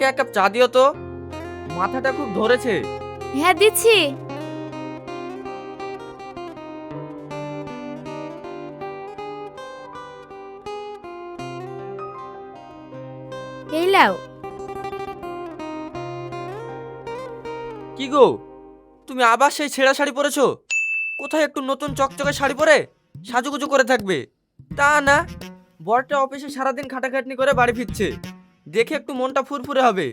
আমাকে এক কাপ চা দিও তো। মাথাটা খুব ধরেছে। হ্যাঁ দিচ্ছি। এই লাও কি গো? তুমি আবার সেই ছেঁড়া শাড়ি পরেছো? কোথায় একটু নতুন চকচকে শাড়ি পরে? সাজুগুজু করে থাকবে। তা না বরটা অফিসে সারাদিন খাটাখাটনি করে বাড়ি ফিরছে। দেখে একটু মনটা ফুরফুরে হবে।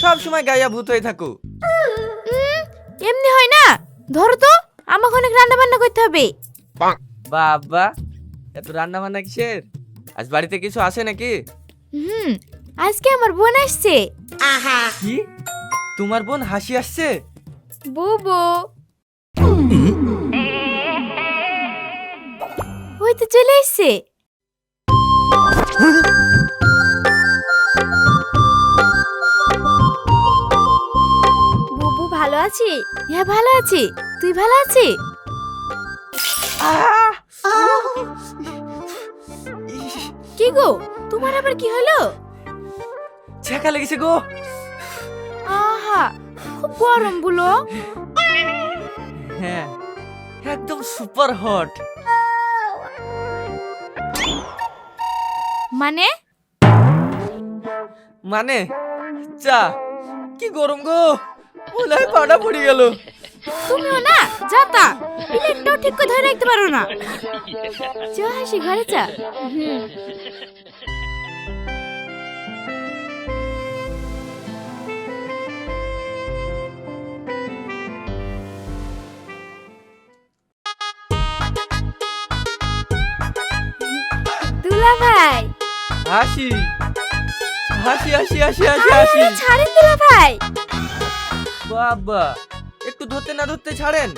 সব সময় গাইয়া ভূত হয়ে থাকো। এমনি হয় না। ধরো তো আমাকে অনেক রান্না বান্না করতে হবে। বাবা এত রান্না বান্না কিসের? আজ বাড়িতে কিছু আসে নাকি? হুম আজকে আমার বোন আসছে। কি? তোমার বোন হাসি আসছে? বুবু। ওই তো চলে এসছে। ভালো আছি? হ্যাঁ ভালো আছি। তুই ভালো আছি কি গো? তোমার আবার কি হলো? ছেঁকা লেগেছে গো। আহা খুব গরম বলো। হ্যাঁ একদম সুপার হট। মানে? মানে চা। কি গরম গো। মনে হয় পাটা পড়ে গেল। তুমিও না যাতা প্লেটটাও ঠিক করে ধরে রাখতে পারো না। চ হাসি ঘরে চা হুম। দুলা ভাই। হাসি। হাসি হাসি হাসি হাসি হাসি। ছাড়েন দুলা ভাই। বাবা একটু ধরতে না ধরতে ছাড়েন?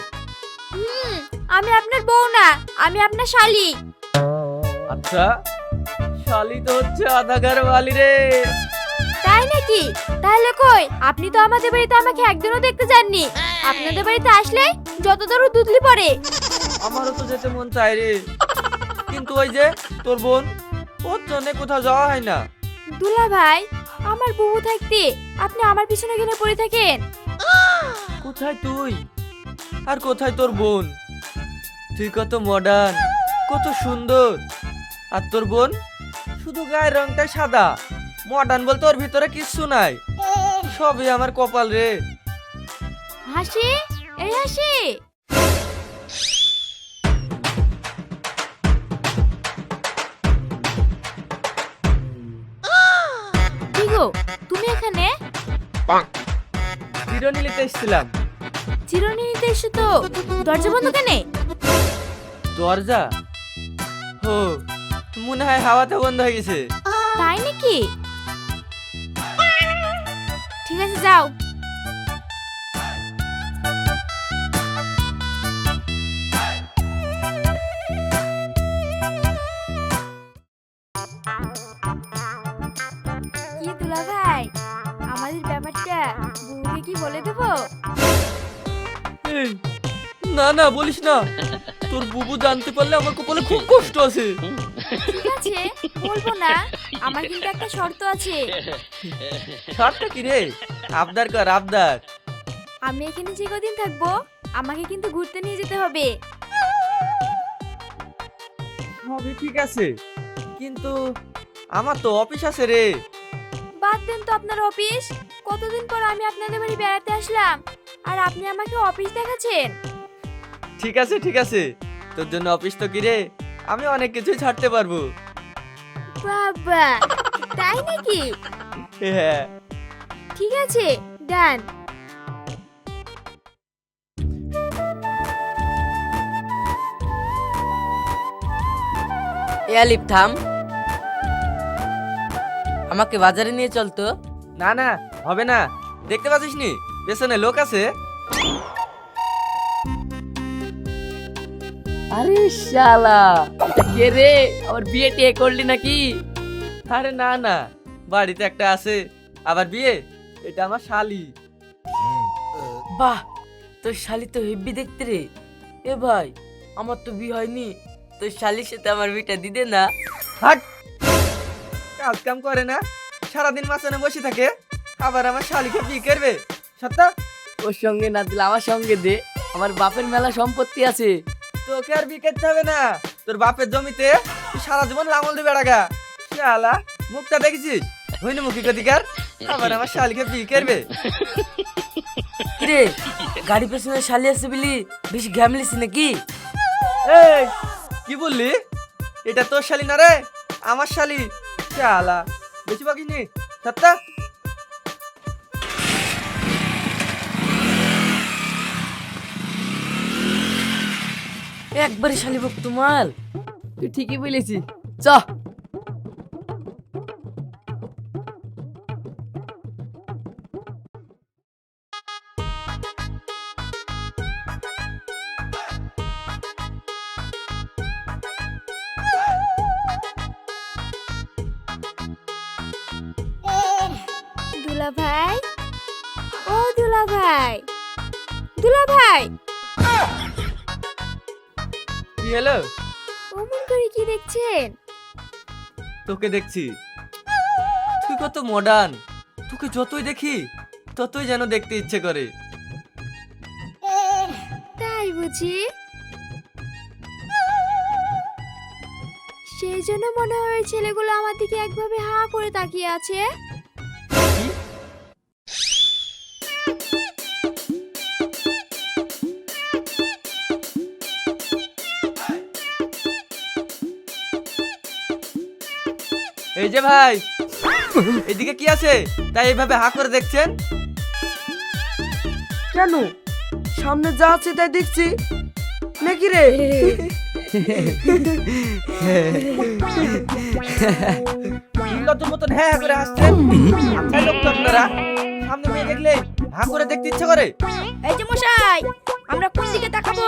হুম, আমি আপনার বউ না আমি আপনার শালি। আচ্ছা শালি তো হচ্ছে আধাগার বালি রে। তাই নাকি? তাহলে কই? আপনি তো আমাদের বাড়িতে আমাকে একদিনও দেখতে যাননি। আপনাদের বাড়িতে আসলে যত দূর দুধলি পড়ে। আমারও তো যেতে মন চায় রে। কিন্তু ওই যে তোর বোন ওর জন্য কোথাও যাওয়া হয় না। দুলা ভাই আমার বুবু থাকতে আপনি আমার পিছনে কেন পড়ে থাকেন? কোথায় তুই? আর কোথায় তোর বোন? তুই কত মডার্ন কত সুন্দর। আর তোর বোন? শুধু গায়ের রংটা সাদা। মডার্ন বলতে ওর ভিতরে কিচ্ছু নাই। সবই আমার কপাল রে। হাসি? এই হাসি! তুমি এখানে? চিরনি নিতে এসেছিলাম। চিরুনি নিতে এসে তো। দরজা বন্ধ কেনে? দরজা? হো মনে হয় হাওয়াতে বন্ধ হয়ে গেছে। তাই নাকি? ঠিক আছে যাও। না না বলিস না। তোর বুবু জানতে পারলে আমার কপালে খুব কষ্ট আছে। ঠিক আছে বলব না আমার কিন্তু একটা শর্ত আছে। ছাড়টা কি রে? আবদার কর আবদার। আমি এখানে যে কদিন থাকব আমাকে কিন্তু ঘুরতে নিয়ে যেতে হবে। হবে ঠিক আছে। কিন্তু আমার তো অফিস আছে রে। বাদ দেন তো আপনার অফিস। কতদিন পর আমি আপনাদের বাড়ি বেড়াতে আসলাম? আর আপনি আমাকে অফিস দেখাচ্ছেন? ঠিক আছে ঠিক আছে। তোর জন্য অফিস তো কি রে আমি অনেক কিছুই ছাড়তে পারব। বাবা তাই নাকি? হ্যাঁ। ঠিক আছে ডান। এ আলিফ থাম। আমাকে বাজারে নিয়ে চল তো। না না হবে না। দেখতে পাচ্ছিস নি? পেছনে লোক আছে। আরে শালা এটা কে রে? আমার বিয়ে টিয়ে করলি নাকি? আরে না না বাড়িতে একটা আছে আবার বিয়ে? এটা আমার শালি। বাহ তোর শালি তো হেব্বি দেখতে রে। এ ভাই আমার তো বিয়ে হয়নি তোর শালির সাথে আমার বিয়েটা দিদে না। হাট! কাজ কাম করে না সারাদিন মাঝখানে বসে থাকে আবার আমার শালিকে বিয়ে করবে। সত্য? ওর সঙ্গে না দিলে আমার সঙ্গে দে আমার বাপের মেলা সম্পত্তি আছে। তোকে আর করতে হবে না। তোর বাপের জমিতে তুই সারা জীবন লাঙল দিবে রাগা শালা মুখটা দেখেছিস? হইনি মুখি কতিকার আবার আমার শালিকে বিয়ে করবে। কিরে, গাড়ি পেছনে শালি আছে বলি, বেশি ঘ্যামলিস নাকি? এই, কি বললি? এটা তোর শালি না রে, আমার শালি। শালা বেশি বাকিস নি? সত্তা? একবারে শালি ভক্ত মাল তুই ঠিকই বলেছি চ। ভাই ও দুলা ভাই দুলা ভাই কি হলো? অমন করে কি দেখছেন? তোকে দেখছি। তুই কত মডার্ন তোকে যতই দেখি ততই যেন দেখতে ইচ্ছে করে। তাই বুঝি? সেই জন্য মনে হয় ছেলেগুলো আমার দিকে একভাবে হা করে তাকিয়ে আছে। এই যে ভাই এদিকে কি আছে? তাই এইভাবে হা করে দেখছেন? কেন? সামনে যা আছে তাই দেখছি। নাকি রে? লজ্জার মতন হ্যাঁ হ্যাঁ করে হাসছেন? লোক তো আপনারা সামনে মেয়ে দেখলে হা করে দেখতে ইচ্ছে করে? এই যে মশাই আমরা কোন দিকে তাকাবো?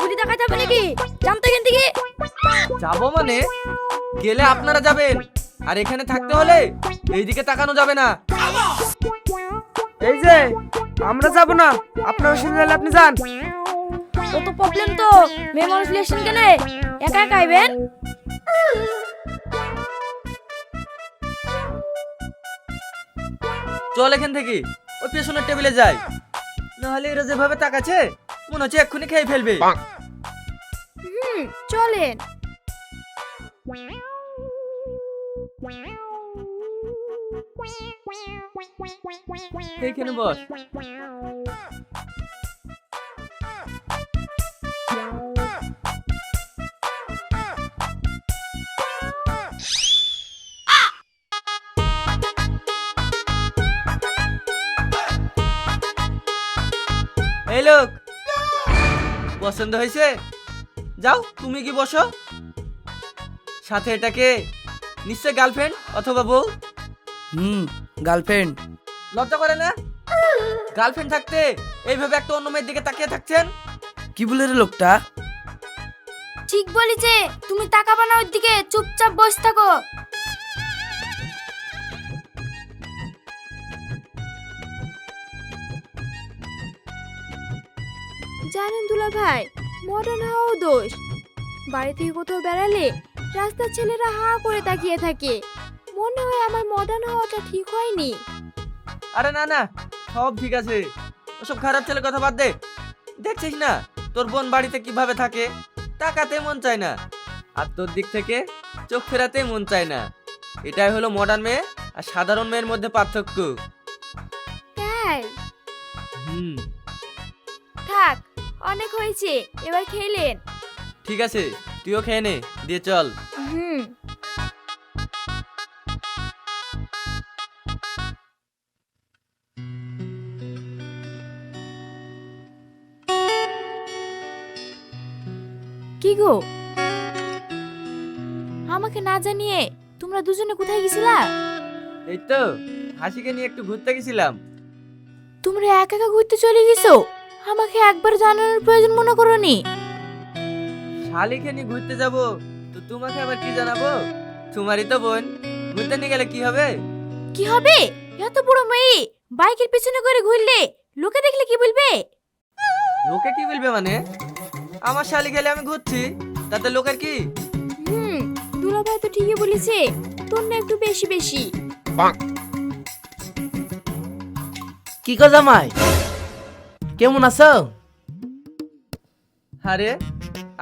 বুড়ি তাকাতে হবে নাকি? জানতো এখান থেকে? যাব মানে? গেলে আপনারা যাবেন। আর এখানে থাকতে হলে এইদিকে তাকানো যাবে না। এই যে আমরা যাব না। আপনার অসুবিধা হলে আপনি যান। ও তো প্রবলেম তো। মেয়ে মানুষ ইলেকশন কেনে? একা একা আইবেন? চল এখান থেকে। ওই পেছনের টেবিলে যাই। নাহলে এরা যেভাবে তাকাচ্ছে মনে হচ্ছে এক্ষুনি খেয়ে ফেলবে। চলেন। এইখানে বস। এই লোক, পছন্দ হয়েছে? যাও, তুমি কি বসো? সাথে এটাকে, নিশ্চয় গার্লফ্রেন্ড অথবা বউ? হুম গার্লফ্রেন্ড লজ্জা করে না? গার্লফ্রেন্ড থাকতে এইভাবে একটা অন্য মেয়ের দিকে তাকিয়ে থাকছেন? কি বলে রে লোকটা? ঠিক বলেছে তুমি তাকাবা না ওর দিকে চুপচাপ বসে থাকো। জানেন দুলা ভাই মডার্ন হওয়াও দোষ। বাড়ি থেকে কোথাও বেড়ালে রাস্তার ছেলেরা হা করে তাকিয়ে থাকে। মনে হয় আমার মডার্ন হওয়াটা ঠিক হয়নি। আরে না না সব ঠিক আছে। ওসব খারাপ ছেলে কথা বাদ দে। দেখছিস না তোর বোন বাড়িতে কীভাবে থাকে? তাকাতে মন চায় না। আর তোর দিক থেকে চোখ ফেরাতে মন চায় না। এটাই হলো মডার্ন মেয়ে আর সাধারণ মেয়ের মধ্যে পার্থক্য। তাই হুম। থাক অনেক হয়েছে এবার খেলেন ঠিক আছে তুইও খেয়ে নে দিয়ে চল। হুম। গো? আমাকে না জানিয়ে তোমরা দুজনে কোথায় গেছিলা? এই তো হাসিকে নিয়ে একটু ঘুরতে গেছিলাম। তোমরা একা একা ঘুরতে চলে গেছো? আমাকে একবার জানানোর প্রয়োজন মনে করনি শালিকে নিয়ে ঘুরতে যাব তো তোমাকে আবার কি জানাব? তোমারই তো বোন ঘুরতে নিয়ে গেলে কি হবে? কি হবে? এত বড় মেয়ে বাইকের পিছনে করে ঘুরলে লোকে দেখলে কি বলবে? লোকে কি বলবে মানে? আমার শালি গেলে আমি ঘুরছি। তাতে লোকের কি? হুম দুলাভাই তো ঠিকই বলেছে। তোর না একটু বেশি বেশি। কি গো জামাই? কেমন আছো? আরে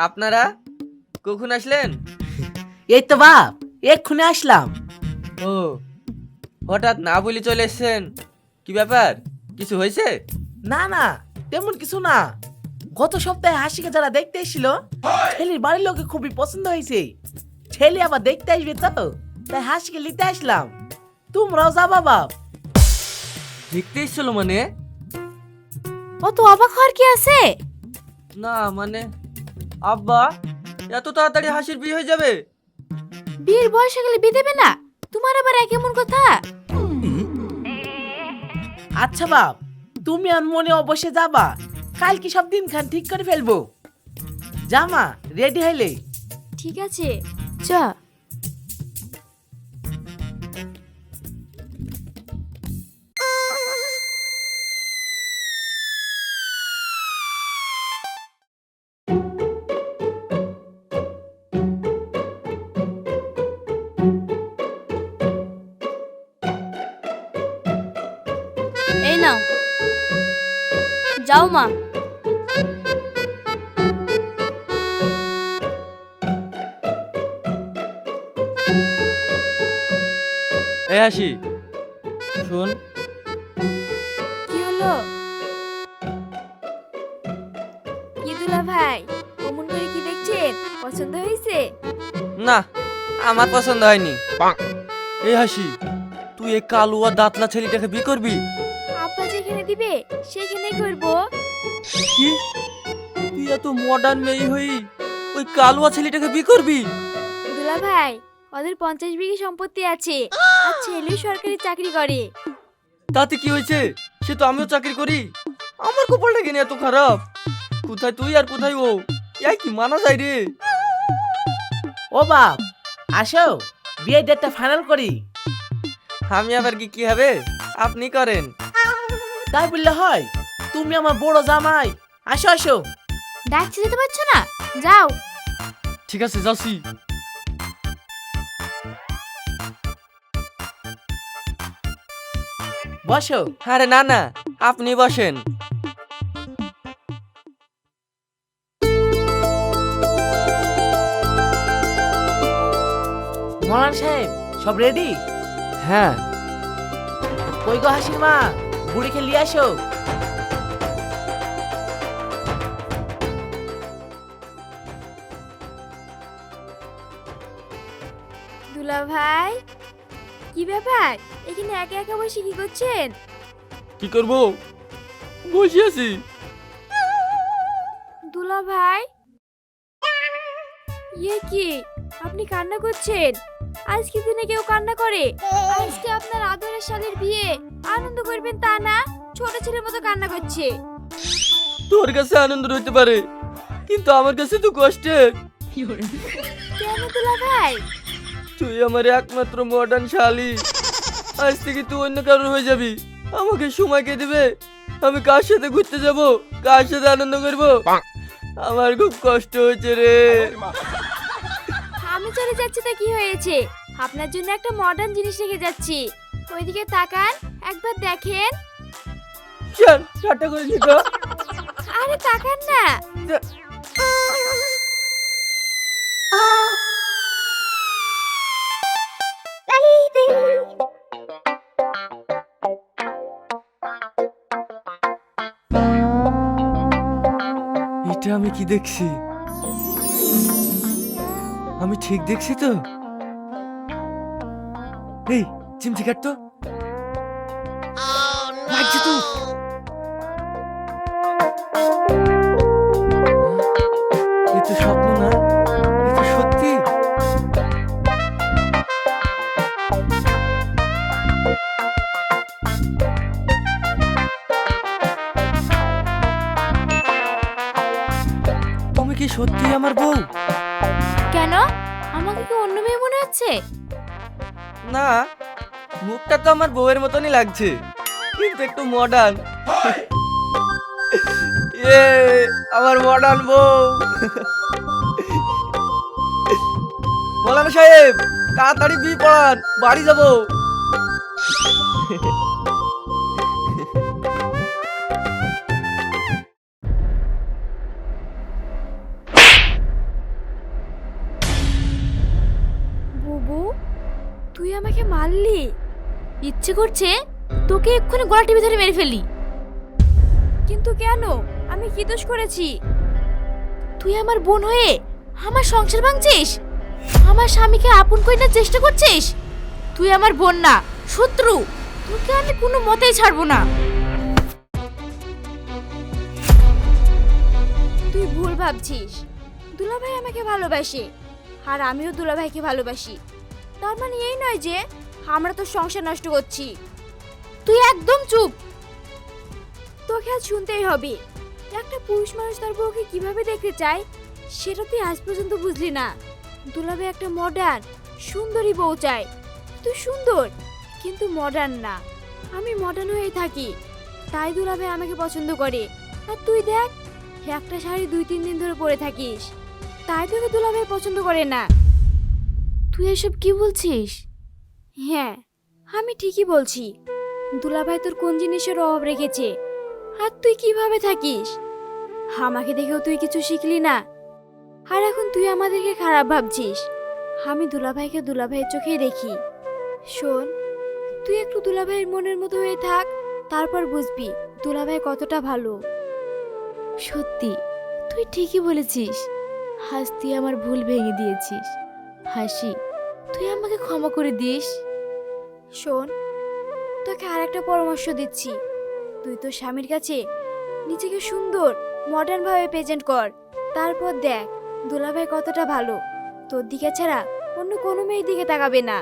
আপনারা কখন আসলেন? এই তো বাপ এক্ষুনি আসলাম। ও হঠাৎ না বলি চলে এসছেন। কি ব্যাপার কিছু হয়েছে? না না তেমন কিছু না। গত সপ্তাহে হাসিকে যারা দেখতে এসেছিল ছেলের বাড়ির লোকে খুবই পছন্দ হয়েছে। ছেলে আবার দেখতে আসবে তো তাই হাসিকে নিতে আসলাম। তোমরাও যাবা বাপ দেখতে এসছিল মানে? অত অবাক হওয়ার কি আছে? না মানে আব্বা এত তাড়াতাড়ি হাসির বিয়ে হয়ে যাবে? বিয়ের বয়স হয়ে গেলে বিয়ে দেবে না? তোমার আবার এক এমন কথা? আচ্ছা বাপ তুমি আর মনে অবশ্যই যাবা। কাল কি সব দিন খান, ঠিক করে ফেলব। জামা রেডি হইলে। ঠিক আছে। চ এই নাও। যাও মা। এ হাসি শোন। কি হলো? কি দুলা ভাই অমন করে কি দেখছেন? পছন্দ হয়েছে? না আমার পছন্দ হয়নি। এই হাসি তুই এই কালুয়া দাঁতলা ছেলেটাকে বিয়ে করবি? আব্বা যেখানে দিবে সেখানেই করব। কি? তুই এত মডার্ন মেয়ে হই ওই কালুয়া ছেলেটাকে বিয়ে করবি? দুলা ভাই ওদের পঞ্চাশ বিঘে সম্পত্তি আছে। আর ছেলে সরকারি চাকরি করে। তাতে কি হয়েছে? সে তো আমিও চাকরি করি। আমার কপালটা কেন এত খারাপ? কোথায় তুই আর কোথায় ও? এই কি মানা যায় রে? ও বাপ আসো বিয়ের ডেটটা ফাইনাল করি। আমি আবার কি কি হবে? আপনি করেন। তাই বললে হয় তুমি আমার বড় জামাই। আসো আসো। ডাকছে যেতে পারছ না? যাও। ঠিক আছে যাচ্ছি। বসো। আরে না না আপনি বসেন। মলান সাহেব সব রেডি হ্যাঁ। কই গো হাসির মা? বুড়িকে নিয়ে আসো। দুলা ভাই কি ব্যাপার? এখানে একা একা বসে কি করছেন? কি করব? বসে আছি। দুলা ভাই? ইয়ে কি? আপনি কান্না করছেন? আজকে দিনে কেউ কান্না করে? আজকে আপনার আদরের শালীর বিয়ে। আনন্দ করবেন তা না? ছোট ছেলের মতো কান্না করছে। তোর কাছে আনন্দ হইতে পারে কিন্তু আমার কাছে তো কষ্টের কেন দুলা ভাই? তুই আমার একমাত্র মডার্ন শালি। আজ থেকে তুই অন্য কারোর হয়ে যাবি। আমাকে সময় কে দিবে? আমি কার সাথে ঘুরতে যাব? কার সাথে আনন্দ করব? আমার খুব কষ্ট হচ্ছে রে। আমি চলে যাচ্ছি তা কি হয়েছে? আপনার জন্য একটা মডার্ন জিনিস রেখে যাচ্ছি। ওইদিকে তাকান একবার দেখেন। চল ঠাট্টা করেছি তো। আরে তাকান না। এটা আমি কি দেখছি? আমি ঠিক দেখছি তো? এই চিমটি কাট সত্যি আমার বউ? কেন? আমাকে কি অন্য মেয়ে মনে হচ্ছে? না মুখটা তো আমার বউয়ের মতনই লাগছে কিন্তু একটু মডার্ন এ আমার মডার্ন বউ। মৌলানা সাহেব তাড়াতাড়ি বিয়ে পড়ান বাড়ি যাব। মারলি? ইচ্ছে করছে তোকে এক্ষুনি গলা টিভি ধরে মেরে ফেলি কিন্তু কেন? আমি কি দোষ করেছি। তুই আমার বোন হয়ে আমার সংসার ভাঙছিস? আমার স্বামীকে আপন করে নেওয়ার চেষ্টা করছিস? তুই আমার বোন না, শত্রু। তোকে আমি কোনো মতেই ছাড়বো না। তুই ভুল ভাবছিস। দুলাভাই আমাকে ভালোবাসে, আর আমিও দুলাভাইকে ভালোবাসি। তার মানে এই নয় যে আমরা তো সংসার নষ্ট করছি। তুই একদম চুপ। তোকে আজ শুনতেই হবে। একটা পুরুষ মানুষ তার বউকে কীভাবে দেখতে চায়, সেটা তুই আজ পর্যন্ত বুঝলি না। দুলাভাই একটা মডার্ন সুন্দরী বউ চায়। তুই সুন্দর, কিন্তু মডার্ন না। আমি মডার্ন হয়ে থাকি। তাই দুলাভাই আমাকে পছন্দ করে। আর তুই দেখ, একটা শাড়ি দুই তিন দিন ধরে পরে থাকিস। তাই তোকে দুলাভাই পছন্দ করে না। তুই এসব কি বলছিস? হ্যাঁ আমি ঠিকই বলছি। দুলাভাই তোর কোন জিনিসের অভাব রেখেছে? আর তুই কীভাবে থাকিস? আমাকে দেখেও তুই কিছু শিখলি না। আর এখন তুই আমাদেরকে খারাপ ভাবছিস। আমি দুলাভাইকে দুলাভাইয়ের চোখেই দেখি। শোন তুই একটু দুলাভাইয়ের মনের মতো হয়ে থাক তারপর বুঝবি দুলাভাই কতটা ভালো। সত্যি তুই ঠিকই বলেছিস। আজ তুই আমার ভুল ভেঙে দিয়েছিস। হাসি, তুই আমাকে ক্ষমা করে দিস? শোন, তোকে আর একটা পরামর্শ দিচ্ছি। তুই তো স্বামীর কাছে নিজেকে সুন্দর মডার্নভাবে প্রেজেন্ট কর। তারপর দেখ, দুলাভাই কতটা ভালো। তোর দিকে ছাড়া অন্য কোনো মেয়ের দিকে তাকাবে না।